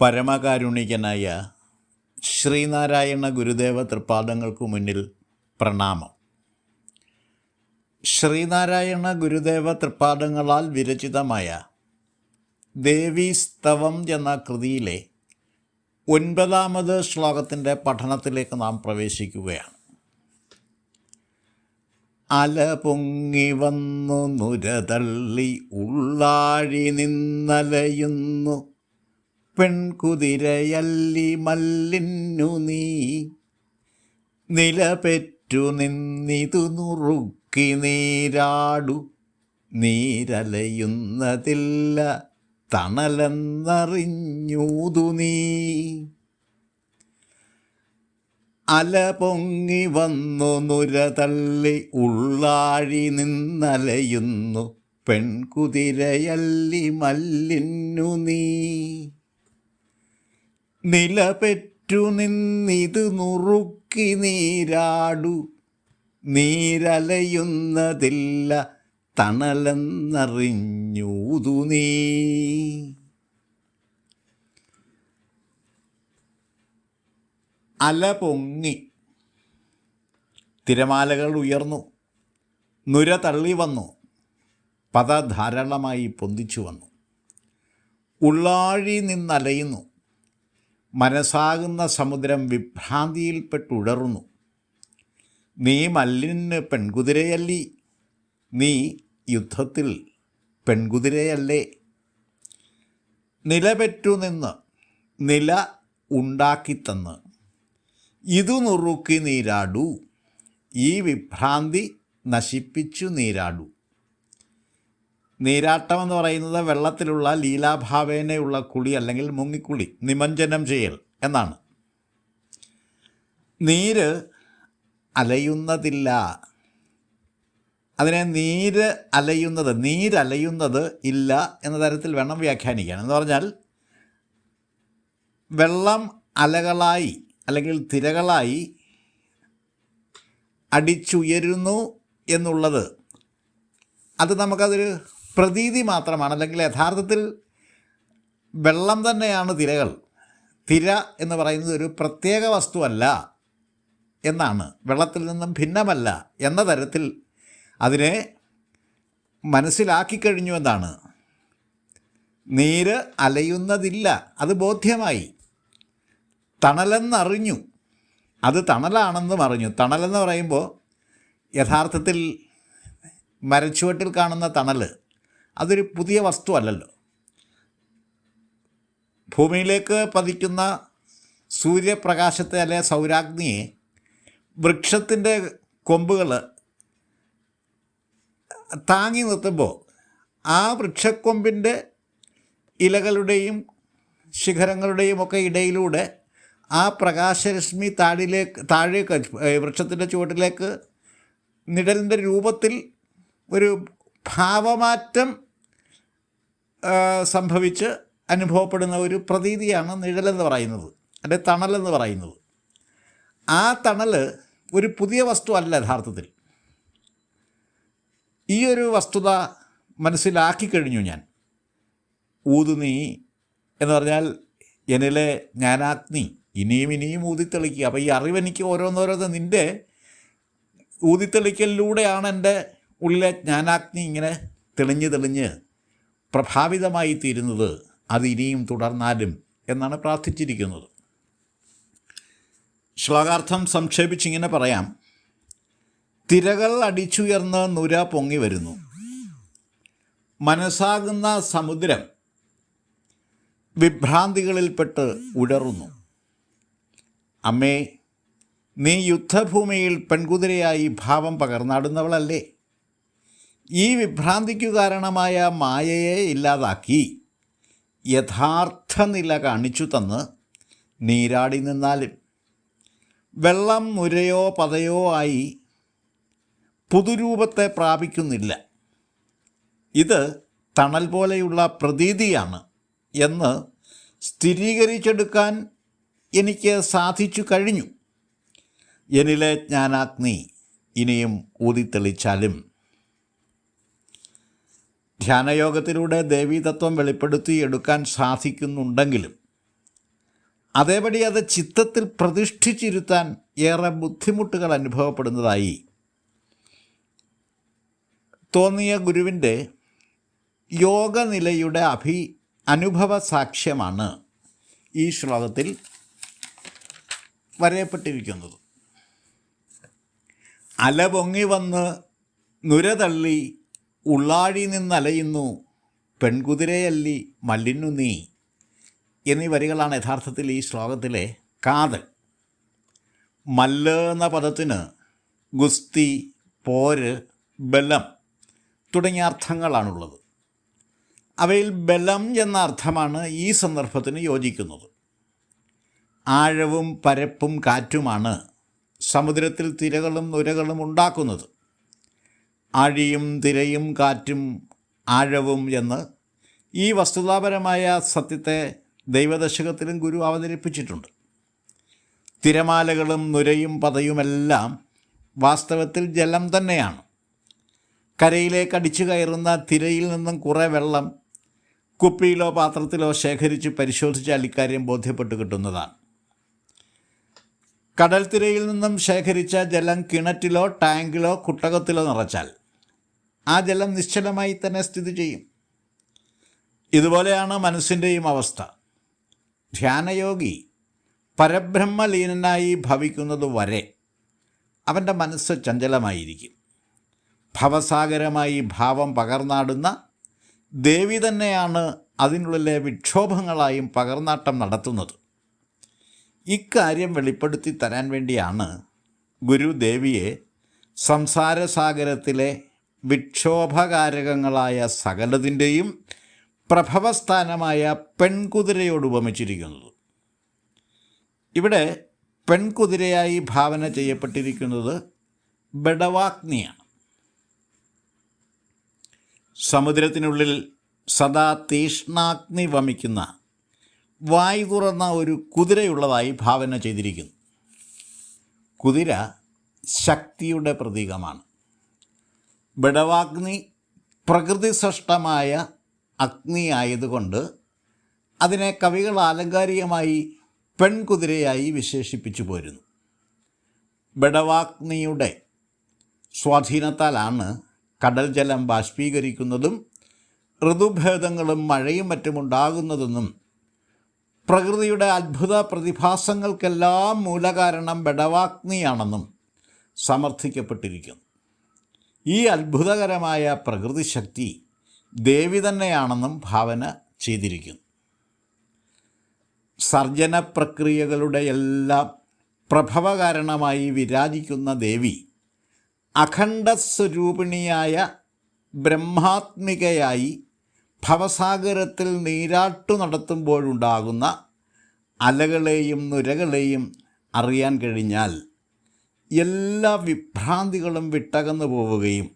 പരമകാരുണികനായ ശ്രീനാരായണ ഗുരുദേവ തൃപ്പാദങ്ങൾക്കു മുന്നിൽ പ്രണാമം. ശ്രീനാരായണ ഗുരുദേവ തൃപ്പാദങ്ങളാൽ വിരചിതമായ ദേവീസ്തവം എന്ന കൃതിയിലെ ഒൻപതാമത് ശ്ലോകത്തിന്റെ പഠനത്തിലേക്ക് നാം പ്രവേശിക്കുകയാണ്. അല പൊങ്ങി വന്നു നുരതള്ളി ഉള്ളാഴി നിന്നലയുന്നു. പെൺകുതിരയല്ലി മല്ലിന്നു നീ. നിലപെറ്റു നിന്നിതു നുറുക്കി നീരാടു. നീരലയുന്നതില്ല തണലെന്നറിഞ്ഞൂതു നീ. അല പൊങ്ങി വന്നു നുര തള്ളി ഉള്ളാഴി നിന്നലയുന്നു. പെൺകുതിരയല്ലി മല്ലിന്നു നീ. നിലപെറ്റു നിന്നിതു നുറുക്കി നീരാടു. നീരലയുന്നതില്ല തണലെന്നറിഞ്ഞൂതു നീ. അല പൊങ്ങി. തിരമാലകൾ ഉയർന്നു. നുര തള്ളി വന്നു. പദ ധാരാളമായി പൊന്തിച്ചു വന്നു. ഉള്ളാഴി നിന്നലയുന്നു. മനസ്സാകുന്ന സമുദ്രം വിഭ്രാന്തിയിൽപ്പെട്ടുടറുന്നു നീ മല്ലിന് പെൺകുതിരയല്ലി? നീ യുദ്ധത്തിൽ പെൺകുതിരയല്ലേ? നിലപെറ്റു നിന്ന് നില ഉണ്ടാക്കിത്തന്ന് ഇതു നുറുക്കി നീരാടൂ. ഈ വിഭ്രാന്തി നശിപ്പിച്ചു നീരാടൂ. നീരാട്ടം എന്ന് പറയുന്നത് വെള്ളത്തിലുള്ള ലീലാഭാവേനയുള്ള കുളി അല്ലെങ്കിൽ മുങ്ങിക്കുളി നിമഞ്ജനം ചെയ്യൽ എന്നാണ്. നീര് അലയുന്നതില്ല. അതിനെ നീര് അലയുന്നത് നീരലയുന്നത് ഇല്ല എന്ന തരത്തിൽ വേണം വ്യാഖ്യാനിക്കാൻ. എന്ന് പറഞ്ഞാൽ വെള്ളം അലകളായി അല്ലെങ്കിൽ തിരകളായി അടിച്ചുയരുന്നു എന്നുള്ളത്. അത് നമുക്കതൊരു പ്രതീതി മാത്രമാണ്. അല്ലെങ്കിൽ യഥാർത്ഥത്തിൽ വെള്ളം തന്നെയാണ് തിരകൾ. തിര എന്ന് പറയുന്നത് ഒരു പ്രത്യേക വസ്തുവല്ല എന്നാണ്. വെള്ളത്തിൽ നിന്നും ഭിന്നമല്ല എന്ന തരത്തിൽ അതിനെ മനസ്സിലാക്കി കഴിഞ്ഞു എന്നാണ്. നീര് അലയുന്നതില്ല. അത് ബോധ്യമായി. തണലെന്നറിഞ്ഞു. അത് തണലാണെന്നും അറിഞ്ഞു തണലെന്ന് പറയുമ്പോൾ യഥാർത്ഥത്തിൽ മരച്ചുവട്ടിൽ കാണുന്ന തണൽ അതൊരു പുതിയ വസ്തു അല്ലല്ലോ. ഭൂമിയിലേക്ക് പതിക്കുന്ന സൂര്യപ്രകാശത്തെ അല്ലെ സൗരാഗ്നിയെ വൃക്ഷത്തിന്റെ കൊമ്പുകൾ താങ്ങി നിർത്തുമ്പോൾ ആ വൃക്ഷക്കൊമ്പിന്റെ ഇലകളുടെയും ശിഖരങ്ങളുടെയും ഒക്കെ ഇടയിലൂടെ ആ പ്രകാശരശ്മി താഴിലേക്ക് താഴേക്ക് വൃക്ഷത്തിന്റെ ചുവട്ടിലേക്ക് നിഴലിന്റെ രൂപത്തിൽ ഒരു ഭാവമാറ്റം സംഭവിച്ച് അനുഭവപ്പെടുന്ന ഒരു പ്രതീതിയാണ് നിഴലെന്ന് പറയുന്നത് അല്ലെ തണലെന്ന് പറയുന്നത്. ആ തണൽ ഒരു പുതിയ വസ്തു അല്ല യഥാർത്ഥത്തിൽ. ഈ ഒരു വസ്തുത മനസ്സിലാക്കി കഴിഞ്ഞു ഞാൻ. ഊതുനീ എന്ന് പറഞ്ഞാൽ എന്നിലെ ജ്ഞാനാഗ്നി ഇനിയും ഇനിയും ഊതിത്തെളിക്കുക. അപ്പോൾ ഈ അറിവെനിക്ക് ഓരോന്നോരോന്ന് നിന്റെ ഊതിത്തെളിക്കലിലൂടെയാണ് എന്റെ ഉള്ളിലെ ജ്ഞാനാഗ്നി ഇങ്ങനെ തെളിഞ്ഞ് തെളിഞ്ഞ് പ്രഭാവിതമായി തീരുന്നത് അത് ഇനിയും തുടർന്നാലും എന്നാണ് പ്രാർത്ഥിച്ചിരിക്കുന്നത്. ശ്ലോകാർത്ഥം സംക്ഷേപിച്ചിങ്ങനെ പറയാം. തിരകൾ അടിച്ചുയർന്ന് നുര പൊങ്ങി വരുന്നു. മനസ്സാകുന്ന സമുദ്രം വിഭ്രാന്തികളിൽപ്പെട്ട് ഉടറുന്നു അമ്മേ നീ യുദ്ധഭൂമിയിൽ പെൺകുതിരയായി ഭാവം പകർന്നാടുന്നവളല്ലേ? ഈ വിഭ്രാന്തിക്കു കാരണമായ മായയെ ഇല്ലാതാക്കി യഥാർത്ഥ നില കാണിച്ചു തന്ന് നീരാടി നിന്നാലും. വെള്ളം മുരയോ പതയോ ആയി പുതുരൂപത്തെ പ്രാപിക്കുന്നില്ല. ഇത് തണൽ പോലെയുള്ള പ്രതീതിയാണ് എന്ന് സ്ഥിരീകരിച്ചെടുക്കാൻ എനിക്ക് സാധിച്ചു കഴിഞ്ഞു. എന്നിലെ ജ്ഞാനാഗ്നി ഇനിയും ഊതിത്തെളിച്ചാലും ധ്യാനയോഗത്തിലൂടെ ദേവീതത്വം വെളിപ്പെടുത്തി എടുക്കാൻ സാധിക്കുന്നുണ്ടെങ്കിലും അതേപടി അത് ചിത്തത്തിൽ പ്രതിഷ്ഠിച്ചിരുത്താൻ ഏറെ ബുദ്ധിമുട്ടുകൾ അനുഭവപ്പെടുന്നതായി തോന്നിയ ഗുരുവിന്റെ യോഗനിലയുടെ അഭി അനുഭവ സാക്ഷ്യമാണ് ഈ ശ്ലോകത്തിൽ വരയപ്പെട്ടിരിക്കുന്നത്. അല പൊങ്ങി വന്ന് നുര തള്ളി ഉള്ളാഴി നിന്നലയുന്നു പെൺകുതിരയല്ലി മല്ലിന്നു നീ. എന്നീ വരികളാണ് യഥാർത്ഥത്തിൽ ഈ ശ്ലോകത്തിലെ കാതൽ. മല്ല് എന്ന പദത്തിന് ഗുസ്തി പോര് ബലം തുടങ്ങിയ അർത്ഥങ്ങളാണുള്ളത്. അവയിൽ ബലം എന്ന അർത്ഥമാണ് ഈ സന്ദർഭത്തിന് യോജിക്കുന്നത്. ആഴവും പരപ്പും കാറ്റുമാണ് സമുദ്രത്തിൽ തിരകളും നുരകളും ഉണ്ടാക്കുന്നത്. ആഴിയും തിരയും കാറ്റും ആഴവും എന്ന് ഈ വസ്തുതാപരമായ സത്യത്തെ ദൈവദശകത്തിലും ഗുരു അവതരിപ്പിച്ചിട്ടുണ്ട്. തിരമാലകളും നുരയും പതയുമെല്ലാം വാസ്തവത്തിൽ ജലം തന്നെയാണ്. കരയിലേക്ക് അടിച്ചു കയറുന്ന തിരയിൽ നിന്നും കുറേ വെള്ളം കുപ്പിയിലോ പാത്രത്തിലോ ശേഖരിച്ച് പരിശോധിച്ചാൽ ഇക്കാര്യം ബോധ്യപ്പെട്ട് കിട്ടുന്നതാണ്. കടൽ തിരയിൽ നിന്നും ശേഖരിച്ച ജലം കിണറ്റിലോ ടാങ്കിലോ കുട്ടകത്തിലോ നിറച്ചാൽ ആ ജലം നിശ്ചലമായി തന്നെ സ്ഥിതി ചെയ്യും. ഇതുപോലെയാണ് മനസ്സിന്റെയും അവസ്ഥ. ധ്യാനയോഗി പരബ്രഹ്മലീനനായി ഭവിക്കുന്നത് വരെ അവന്റെ മനസ്സ് ചഞ്ചലമായിരിക്കും. ഭവസാഗരമായി ഭാവം പകർന്നാടുന്ന ദേവി തന്നെയാണ് അതിനുള്ളിലെ വിക്ഷോഭങ്ങളായും പകർന്നാട്ടം നടത്തുന്നത്. ഇക്കാര്യം വെളിപ്പെടുത്തി തരാൻ വേണ്ടിയാണ് ഗുരു ദേവിയെ സംസാരസാഗരത്തിലെ വിക്ഷോഭകാരകങ്ങളായ സകലതിന്റെയും പ്രഭവസ്ഥാനമായ പെൺകുതിരയോട് ഉപമിച്ചിരിക്കുന്നത്. ഇവിടെ പെൺകുതിരയായി ഭാവന ചെയ്യപ്പെട്ടിരിക്കുന്നത് ബഡവാഗ്നിയാണ് സമുദ്രത്തിനുള്ളിൽ സദാ തീഷ്ണാഗ്നി വമിക്കുന്ന വായു തുറന്ന ഒരു കുതിരയുള്ളതായി ഭാവന ചെയ്തിരിക്കുന്നു. കുതിര ശക്തിയുടെ പ്രതീകമാണ്. ബഡവാഗ്നി പ്രകൃതിസഷ്ടമായ അഗ്നി ആയതുകൊണ്ട് അതിനെ കവികൾ ആലങ്കാരികമായി പെൺകുതിരയായി വിശേഷിപ്പിച്ചു പോരുന്നു. ബഡവാഗ്നിയുടെ സ്വാധീനത്താലാണ് കടൽ ജലം ബാഷ്പീകരിക്കുന്നതും ഋതുഭേദങ്ങളും മഴയും മറ്റും ഉണ്ടാകുന്നതെന്നും പ്രകൃതിയുടെ അത്ഭുത പ്രതിഭാസങ്ങൾക്കെല്ലാം മൂലകാരണം ബടവാഗ്നിയാണെന്നും സമർത്ഥിക്കപ്പെട്ടിരിക്കുന്നു. ഈ അത്ഭുതകരമായ പ്രകൃതി ശക്തി ദേവി തന്നെയാണെന്നും ഭാവന ചെയ്തിരിക്കുന്നു. സർജന പ്രക്രിയകളുടെ എല്ലാം പ്രഭവകാരണമായി വിരാജിക്കുന്ന ദേവി അഖണ്ഡസ്വരൂപിണിയായ ബ്രഹ്മാത്മികയായി ഭവസാഗരത്തിൽ നീരാട്ടു നടത്തുമ്പോഴുണ്ടാകുന്ന അലകളെയും നുരകളെയും അറിയാൻ കഴിഞ്ഞാൽ എല്ലാ വിഭ്രാന്തികളും വിട്ടകന്നു പോവുകയും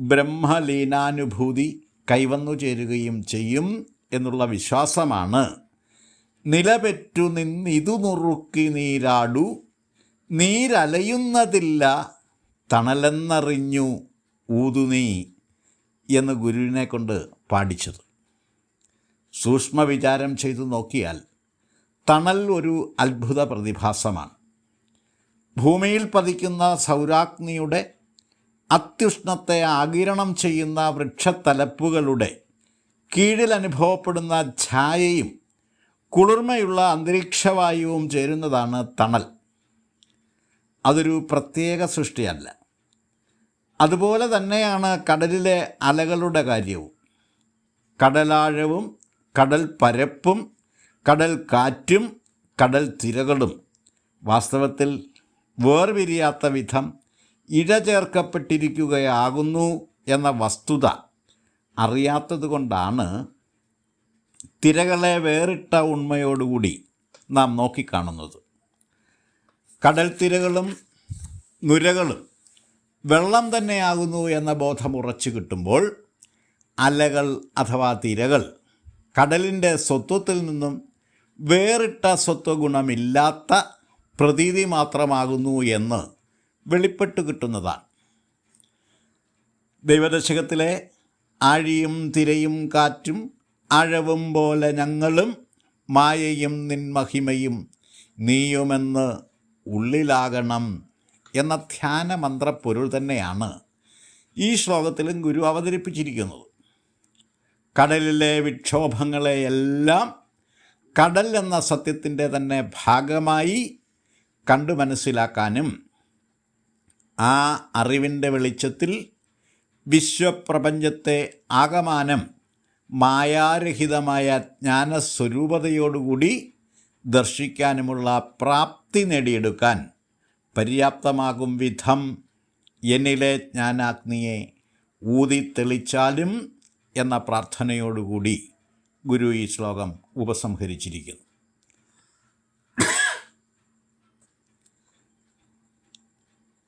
ബ്രഹ്മലീനാനുഭൂതി കൈവന്നു ചേരുകയും ചെയ്യും എന്നുള്ള വിശ്വാസമാണ്. നിലപെറ്റു നിന്നിതു നുറുക്കി നീരാടു നീരലയുന്നതില്ല തണലെന്നറിഞ്ഞു ഊതുനീ എന്ന് ഗുരുവിനെ കൊണ്ട് പാടിച്ചത് സൂക്ഷ്മ വിചാരം ചെയ്തു നോക്കിയാൽ തണൽ ഒരു അത്ഭുത പ്രതിഭാസമാണ്. ഭൂമിയിൽ പതിക്കുന്ന സൗരാഗ്നിയുടെ അത്യുഷ്ണത്തെ ആകിരണം ചെയ്യുന്ന വൃക്ഷത്തലപ്പുകളുടെ കീഴിൽ അനുഭവപ്പെടുന്ന ഛായയും കുളിർമയുള്ള അന്തരീക്ഷവായുവും ചേരുന്നതാണ് തണൽ. അതൊരു പ്രത്യേക സൃഷ്ടിയല്ല. അതുപോലെ തന്നെയാണ് കടലിലെ അലകളുടെ കാര്യവും. കടലാഴവും കടൽ പരപ്പും കടൽ കാറ്റും കടൽ തിരകളും. വാസ്തവത്തിൽ വേർപിരിയാത്ത വിധം ഇഴചേർക്കപ്പെട്ടിരിക്കുകയാകുന്നു എന്ന വസ്തുത അറിയാത്തതുകൊണ്ടാണ് തിരകളെ വേറിട്ട ഉണ്മയോടുകൂടി നാം നോക്കിക്കാണുന്നത്. കടൽ തിരകളും നുരകളും വെള്ളം തന്നെയാകുന്നു എന്ന ബോധം ഉറച്ചു കിട്ടുമ്പോൾ അലകൾ അഥവാ തിരകൾ കടലിന്റെ സ്വത്വത്തിൽ നിന്നും വേറിട്ട സ്വത്വഗുണമില്ലാത്ത പ്രതീതി മാത്രമാകുന്നു എന്ന് വെളിപ്പെട്ട് കിട്ടുന്നതാണ്. ദൈവദശകത്തിലെ ആഴിയും തിരയും കാറ്റും ആഴവും പോലെ ഞങ്ങളും മായയും നിൻ മഹിമയും നീയുമെന്ന് ഉള്ളിലാകണം എന്ന ധ്യാന മന്ത്രപ്പൊരുൾ തന്നെയാണ് ഈ ശ്ലോകത്തിലും ഗുരു അവതരിപ്പിച്ചിരിക്കുന്നത്. കടലിലെ വിക്ഷോഭങ്ങളെയെല്ലാം കടൽ എന്ന സത്യത്തിന്റെ തന്നെ ഭാഗമായി കണ്ടു മനസ്സിലാക്കാനും ആ അറിവിന്റെ വെളിച്ചത്തിൽ വിശ്വപ്രപഞ്ചത്തെ ആകമാനം മായാരഹിതമായ ജ്ഞാനസ്വരൂപതയോടുകൂടി ദർശിക്കാനുമുള്ള പ്രാപ്തി നേടിയെടുക്കാൻ പര്യാപ്തമാകും വിധം എന്നിലെ ജ്ഞാനാഗ്നിയെ ഊതി തെളിച്ചാലും എന്ന പ്രാർത്ഥനയോടുകൂടി ഗുരു ഈ ശ്ലോകം ഉപസംഹരിച്ചിരിക്കുന്നു.